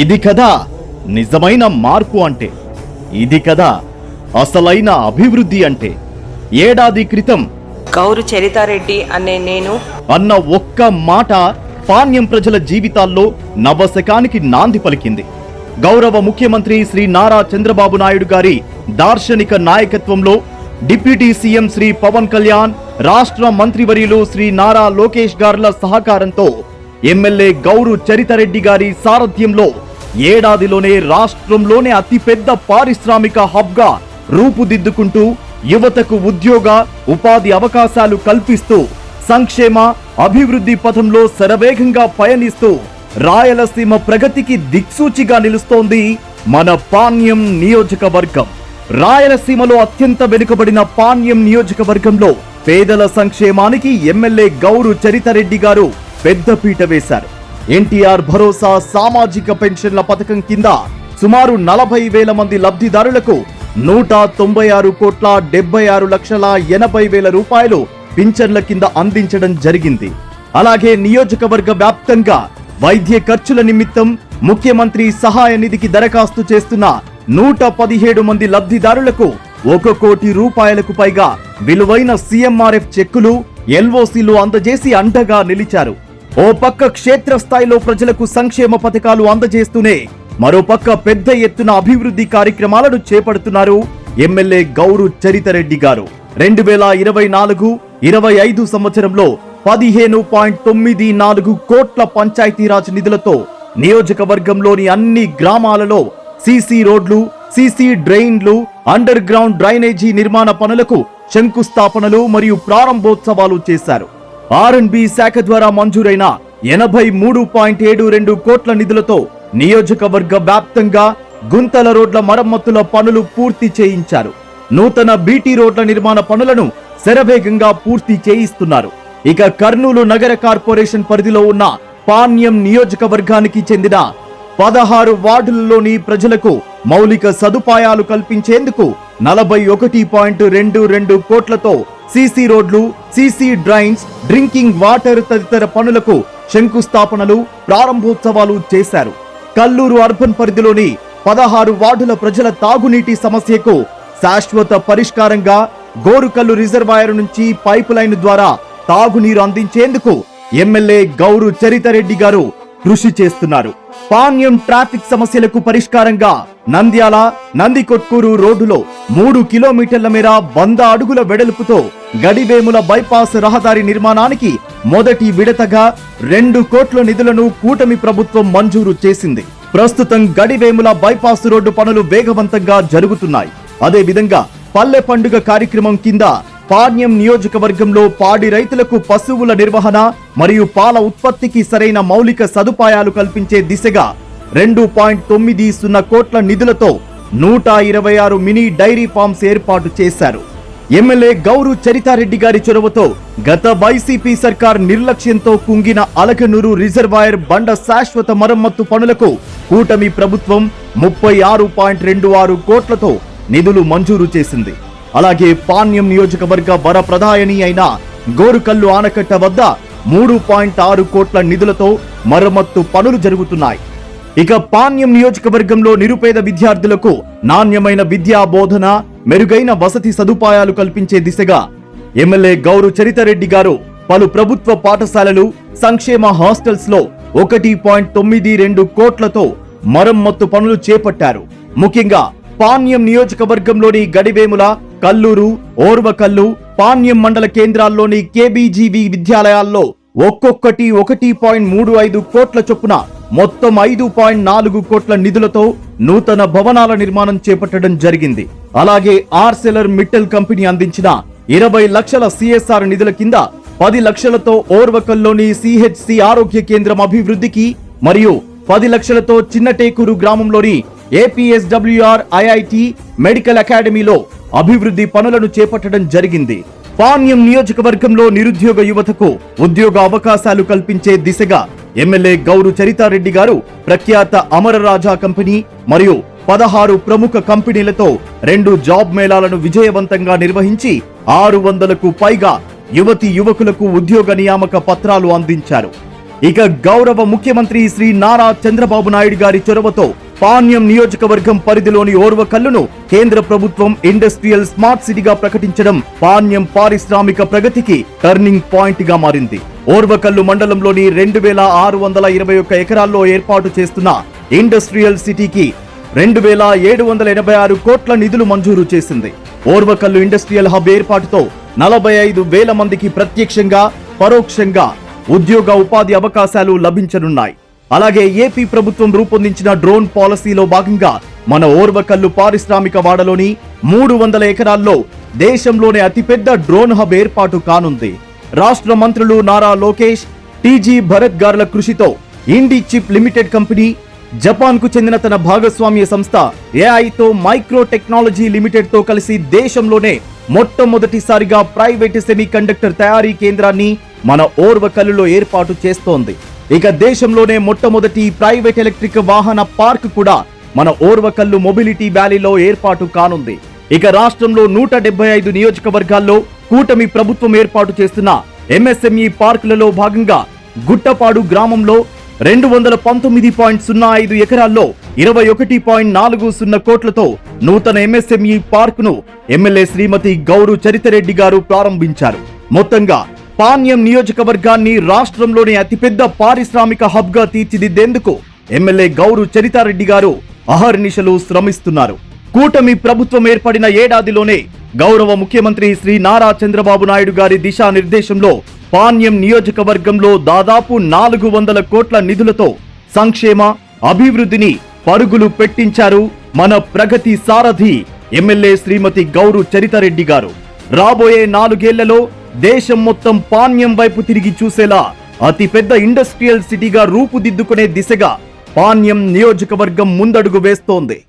ఇది కదా నిజమైన మార్పు అంటే. ఇది కదా అసలైన అభివృద్ధి అంటే. ఏడాది క్రితం గౌరు చరితారెడ్డి అనే నేను అన్న ఒక్క మాట పాణ్యం ప్రజల జీవితాల్లో నవశకానికి నాంది పలికింది. గౌరవ ముఖ్యమంత్రి శ్రీ నారా చంద్రబాబు నాయుడు గారి దార్శనిక నాయకత్వంలో డిప్యూటీ సీఎం శ్రీ పవన్ కళ్యాణ్ రాష్ట్ర మంత్రివర్యులు శ్రీ నారా లోకేష్ గార్ల సహకారంతో ఎమ్మెల్యే గౌరు చరితరెడ్డి గారి సారథ్యంలో ఏడాదిలోనే రాష్ట్రంలోనే అతిపెద్ద పారిశ్రామిక హబ్గా రూపుదిద్దుకుంటూ యువతకు ఉద్యోగ ఉపాధి అవకాశాలు కల్పిస్తూ సంక్షేమ అభివృద్ధి పథంలో శరవేగంగా పయనిస్తూ రాయలసీమ ప్రగతికి దిక్సూచిగా నిలుస్తోంది మన పాణ్యం నియోజకవర్గం. రాయలసీమలో అత్యంత వెనుకబడిన పాణ్యం నియోజకవర్గంలో పేదల సంక్షేమానికి ఎమ్మెల్యే గౌరు చరితరెడ్డి గారు పెద్దపీట వేశారు. ఎన్టీఆర్ భరోసా సామాజిక పెన్షన్ల పథకం కింద సుమారు నలభై వేల మంది లబ్ధిదారులకు నూట తొంభై ఆరు కోట్ల డెబ్బై ఆరు లక్షల ఎనభై వేల రూపాయలు పింఛన్ల కింద అందించడం జరిగింది. అలాగే నియోజకవర్గ వ్యాప్తంగా వైద్య ఖర్చుల నిమిత్తం ముఖ్యమంత్రి సహాయ నిధికి దరఖాస్తు చేస్తున్న నూట పదిహేడు మంది లబ్ధిదారులకు ఒక కోటి రూపాయలకు పైగా విలువైన సీఎంఆర్ఎఫ్ చెక్కులు ఎల్ఓసీలు అందజేసి అండగా నిలిచారు. ఓ పక్క క్షేత్రస్థాయిలో ప్రజలకు సంక్షేమ పథకాలు అందజేస్తూనే మరోపక్క పెద్ద ఎత్తున అభివృద్ధి కార్యక్రమాలను చేపడుతున్నారు ఎమ్మెల్యే గౌరు చరితరెడ్డి గారు. రెండు వేల ఇరవై నాలుగు ఇరవై ఐదు సంవత్సరంలో పదిహేను పాయింట్ తొమ్మిది నాలుగు కోట్ల పంచాయతీరాజ్ నిధులతో నియోజకవర్గంలోని అన్ని గ్రామాలలో సీసీ రోడ్లు సీసీ డ్రైన్లు అండర్ గ్రౌండ్ డ్రైనేజీ నిర్మాణ పనులకు శంకుస్థాపనలు మరియు ప్రారంభోత్సవాలు చేశారు. ఆర్ఎన్బి శాఖ ద్వారా మంజూరైన ఎనభై మూడు పాయింట్ ఏడు రెండు కోట్ల నిధులతో నియోజకవర్గ వ్యాప్తంగా గుంతల రోడ్ల మరమ్మతుల పనులు పూర్తి చేయించారు. నూతన బీటీ రోడ్ల నిర్మాణ పనులను శరవేగంగా పూర్తి చేయిస్తున్నారు. ఇక కర్నూలు నగర కార్పొరేషన్ పరిధిలో ఉన్న పాణ్యం నియోజకవర్గానికి చెందిన పదహారు వార్డులలోని ప్రజలకు మౌలిక సదుపాయాలు కల్పించేందుకు నలభై ఒకటి పాయింట్ రెండు రెండు కోట్లతో సీసీ రోడ్లు సీసీ డ్రైన్స్ డ్రింకింగ్ వాటర్ తదితర పనులకు శంకుస్థాపనలు ప్రారంభోత్సవాలు చేశారు. కల్లూరు అర్బన్ పరిధిలోని పదహారు వార్డుల ప్రజల తాగునీటి సమస్యకు శాశ్వత పరిష్కారంగా గోరుకల్లు రిజర్వాయర్ నుంచి పైప్ లైన్ ద్వారా తాగునీరు అందించేందుకు ఎమ్మెల్యే గౌరు చరితరెడ్డి గారు కృషి చేస్తున్నారు. పాణ్యం ట్రాఫిక్ సమస్యలకు పరిష్కారంగా నంద్యాల నందికొట్కూరు రోడ్డులో మూడు కిలోమీటర్ల మేర వంద అడుగుల వెడల్పుతో గడివేముల బైపాస్ రహదారి నిర్మాణానికి మొదటి విడతగా రెండు కోట్ల నిధులను కూటమి ప్రభుత్వం మంజూరు చేసింది. ప్రస్తుతం గడివేముల బైపాస్ రోడ్డు పనులు వేగవంతంగా జరుగుతున్నాయి. అదేవిధంగా పల్లె పండుగ కార్యక్రమం కింద పాణ్యం నియోజకవర్గంలో పాడి రైతులకు పశువుల నిర్వహణ మరియు పాల ఉత్పత్తికి సరైన మౌలిక సదుపాయాలు కల్పించే దిశగా రెండు పాయింట్ తొమ్మిది సున్నా కోట్ల నిధులతో నూట ఇరవై ఆరు మినీ డైరీ ఫార్మ్స్ ఏర్పాటు చేశారు. ఎమ్మెల్యే గౌరు చరితారెడ్డి గారి చొరవతో గత వైసీపీ సర్కార్ నిర్లక్ష్యంతో కుంగిన అలకనూరు రిజర్వాయర్ బండ శాశ్వత మరమ్మత్తు పనులకు కూటమి ప్రభుత్వం ముప్పై ఆరు పాయింట్ రెండు ఆరు కోట్లతో నిధులు మంజూరు చేసింది. అలాగే పాణ్యం నియోజకవర్గ వర ప్రధాయని అయిన గోరుకల్లు ఆనకట్ట వద్ద మూడు పాయింట్ ఆరు కోట్ల నిధులతో మరమ్మత్తు పనులు జరుగుతున్నాయి. ఇక పాణ్యం నియోజకవర్గంలో నిరుపేద విద్యార్థులకు నాణ్యమైన విద్యా బోధన మెరుగైన వసతి సదుపాయాలు కల్పించే దిశగా ఎమ్మెల్యే గౌరు చరితరెడ్డి గారు పలు ప్రభుత్వ పాఠశాలలు సంక్షేమ హాస్టల్స్లో ఒకటి పాయింట్ తొమ్మిది రెండు కోట్లతో మరమ్మత్తు పనులు చేపట్టారు. ముఖ్యంగా పాణ్యం నియోజకవర్గంలోని గడివేముల కల్లూరు ఓర్వకల్లు పాణ్యం మండల కేంద్రాల్లోని కేబీజీవి విద్యాలయాల్లో ఒక్కొక్కటి ఒకటి పాయింట్ మూడు ఐదు కోట్ల చొప్పున మొత్తం ఐదు పాయింట్ నాలుగు కోట్ల నిధులతో నూతన భవనాల నిర్మాణం చేపట్టడం జరిగింది. అలాగే ఆర్సెలర్ మిట్టల్ కంపెనీ అందించిన ఇరవై లక్షల సిఎస్ఆర్ నిధుల కింద పది లక్షలతో ఓర్వకల్లోని సిహెచ్సి ఆరోగ్య కేంద్రం అభివృద్ధికి మరియు పది లక్షలతో చిన్నటేకూరు గ్రామంలోని ఏపీఎస్డబ్ల్యూఆర్ ఐఐటి మెడికల్ అకాడమీలో అభివృద్ధి పనులను చేపట్టడం జరిగింది. పాణ్యం నియోజకవర్గంలో నిరుద్యోగ యువతకు ఉద్యోగ అవకాశాలు కల్పించే దిశగా ఎమ్మెల్యే గౌరు చరితారెడ్డి గారు ప్రఖ్యాత అమరరాజా కంపెనీ మరియు పదహారు ప్రముఖ కంపెనీలతో రెండు జాబ్ మేళాలను విజయవంతంగా నిర్వహించి ఆరు వందలకు పైగా యువతి యువకులకు ఉద్యోగ నియామక పత్రాలు అందించారు. ఇక గౌరవ ముఖ్యమంత్రి శ్రీ నారా చంద్రబాబు నాయుడు గారి చొరవతో పాణ్యం నియోజకవర్గం పరిధిలోని ఓర్వకల్లును కేంద్ర ప్రభుత్వం ఇండస్ట్రియల్ స్మార్ట్ సిటీగా ప్రకటించడం పాణ్యం పారిశ్రామిక ప్రగతికి టర్నింగ్ పాయింట్గా మారింది. ఓర్వకల్లు మండలంలోని రెండు వేల ఆరు వందల ఇరవై ఒక్క ఎకరాల్లో ఏర్పాటు చేస్తున్న ఇండస్ట్రియల్ సిటీకి రెండు వేల ఏడు వందల ఎనభై ఆరు కోట్ల నిధులు మంజూరు చేసింది. ఓర్వకల్లు ఇండస్ట్రియల్ హబ్ ఏర్పాటుతో నలభై ఐదు వేల మందికి ప్రత్యక్షంగా పరోక్షంగా ఉద్యోగ ఉపాధి అవకాశాలు లభించనున్నాయి. అలాగే ఏపీ ప్రభుత్వం రూపొందించిన డ్రోన్ పాలసీలో భాగంగా మన ఓర్వకల్లు పారిశ్రామిక వాడలోని మూడు వందల ఎకరాల్లో దేశంలోనే అతిపెద్ద డ్రోన్ హబ్ ఏర్పాటు కానుంది. రాష్ట్ర మంత్రులు నారా లోకేష్ టీజీ భరత్ గార్ల కృషితో ఇండి చిప్ లిమిటెడ్ కంపెనీ జపాన్కు చెందిన తన భాగస్వామ్య సంస్థ ఏఐతో మైక్రో టెక్నాలజీ లిమిటెడ్తో కలిసి దేశంలోనే మొట్టమొదటిసారిగా ప్రైవేట్ సెమీ కండక్టర్ తయారీ కేంద్రాన్ని మన ఓర్వకల్లులో ఏర్పాటు చేస్తోంది. ఇక దేశంలోనే మొట్టమొదటి ప్రైవేట్ ఎలక్ట్రిక్ వాహన పార్క్ కూడా మన ఓర్వకల్లు మొబిలిటీ వ్యాలీలో ఏర్పాటు కానుంది. ఇక రాష్ట్రంలో నూట డెబ్బై ఐదు నియోజకవర్గాల్లో కూటమి ప్రభుత్వం ఏర్పాటు చేస్తున్న ఎంఎస్ఎంఈ పార్కులలో భాగంగా గుట్టపాడు గ్రామంలో రెండు వందల పంతొమ్మిది పాయింట్ సున్నా ఐదు ఎకరాల్లో ఇరవై ఒకటి పాయింట్ నాలుగు సున్నా కోట్లతో నూతన ఎంఎస్ఎంఈ పార్కును ఎమ్మెల్యే శ్రీమతి గౌరు చరితరెడ్డి గారు ప్రారంభించారు. మొత్తంగా పాణ్యం నియోజకవర్గాన్ని రాష్ట్రంలోని అతిపెద్ద పారిశ్రామిక హబ్గా తీర్చిదిద్దేందుకు ఎమ్మెల్యే గౌరు చరితారెడ్డి గారు అహర్నిశలు శ్రమిస్తున్నారు. కూటమి ప్రభుత్వం ఏర్పడిన ఏడాదిలోనే గౌరవ ముఖ్యమంత్రి శ్రీ నారా చంద్రబాబు నాయుడు గారి దిశానిర్దేశంలో పాణ్యం నియోజకవర్గంలో దాదాపు నాలుగు వందల కోట్ల నిధులతో సంక్షేమ అభివృద్ధిని పరుగులు పెట్టించారు మన ప్రగతి సారథి ఎమ్మెల్యే శ్రీమతి గౌరు చరితారెడ్డి గారు. రాబోయే నాలుగేళ్ళలో దేశం మొత్తం పాణ్యం వైపు తిరిగి చూసేలా అతిపెద్ద ఇండస్ట్రియల్ సిటీగా రూపుదిద్దుకునే దిశగా పాణ్యం నియోజకవర్గం ముందడుగు వేస్తోంది.